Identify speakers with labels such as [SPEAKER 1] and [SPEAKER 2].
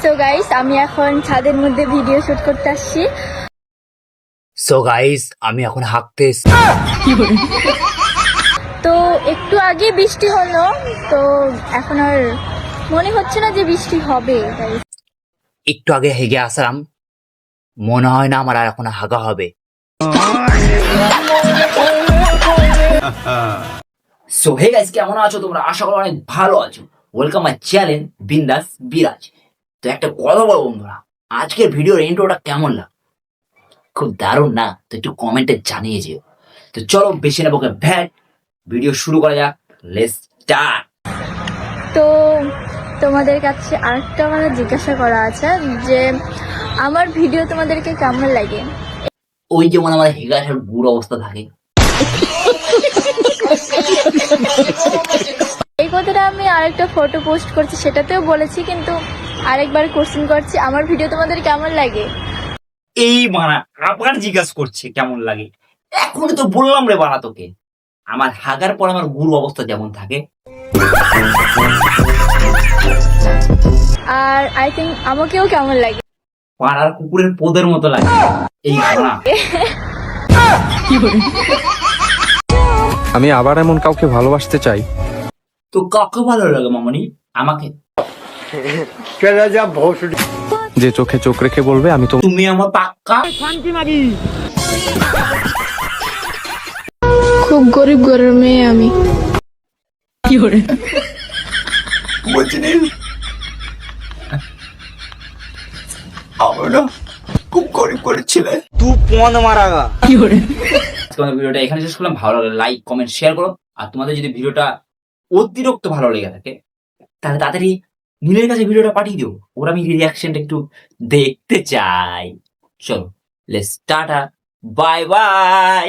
[SPEAKER 1] So guys আমি এখন ছাদের মধ্যে ভিডিও শুট করতে আসছি।
[SPEAKER 2] সো গাইস আমি এখন হাঁকতে।
[SPEAKER 1] তো একটু আগে বৃষ্টি হলো তো এখন আর মনে হচ্ছে না যে বৃষ্টি হবে।
[SPEAKER 2] একটু আগে হেগে আসলাম। মনে হয় না আমার আর এখন হাগা হবে। সো হে গাইস কেমন আছো তোমরা? আশা করি অনেক ভালো আছো। ওয়েলকাম মাই চ্যানেল বিন্দাস বিরাজ। তো একটা কথা বলব বন্ধুরা আজকের ভিডিওর ইন্ট্রোটা কেমন লাগ? খুব দারুণ না? তো একটু কমেন্টে জানিয়ে যেও। তো চলো বেশি নেব ভ্যাট ভিডিও শুরু করা যাক লেটস স্টার্ট
[SPEAKER 1] তো তোমাদের কাছে আরেকটা মানে জিজ্ঞাসা করা আছে যে আমার ভিডিও তোমাদেরকে কেমন লাগে?
[SPEAKER 2] ওই যে যেমন আমার হেগাটার বুড়ো অবস্থা থাকে।
[SPEAKER 1] এই কথাটা আমি আরেকটা ফটো পোস্ট করছি সেটাতেও বলেছি কিন্তু আরেকবার কোশ্চেন করছি আমার ভিডিও তোমাদের কেমন লাগে?
[SPEAKER 2] এই বানা আবার জিজ্ঞাসা করছে কেমন লাগে। এখন তো বললাম রে বানা তোকে আমার হাগার পর আমার গুরু অবস্থা যেমন থাকে।
[SPEAKER 1] আর আই থিঙ্ক আমাকেও কেমন লাগে?
[SPEAKER 2] পাড়ার কুকুরের পোদের মতো লাগে। এই বানা
[SPEAKER 3] আমি আবার এমন কাউকে ভালোবাসতে চাই।
[SPEAKER 2] তো কাকে ভালো লাগে মামনি? আমাকে।
[SPEAKER 3] যে চোখে চোখ রেখে বলবে আমি তো
[SPEAKER 2] তুমি আমার পাক্কা? শান্তি মারি।
[SPEAKER 1] খুব গরিব গরিব মেয়ে আমি।
[SPEAKER 2] কি করে? আমি না খুব গরিব গরিব ছেলে। তোমাদের ভিডিওটা এখানে শেষ করলাম। ভালো লাগলে লাইক কমেন্ট শেয়ার করো। আর তোমাদের যদি ভিডিওটা অতিরিক্ত ভালো লেগে থাকে তাহলে তাড়াতাড়ি নীলের কাছে ভিডিওটা পাঠিয়ে দিও। ওর আমি রিয়াকশনটা একটু দেখতে চাই। চলো লেটস টাটা বাই বাই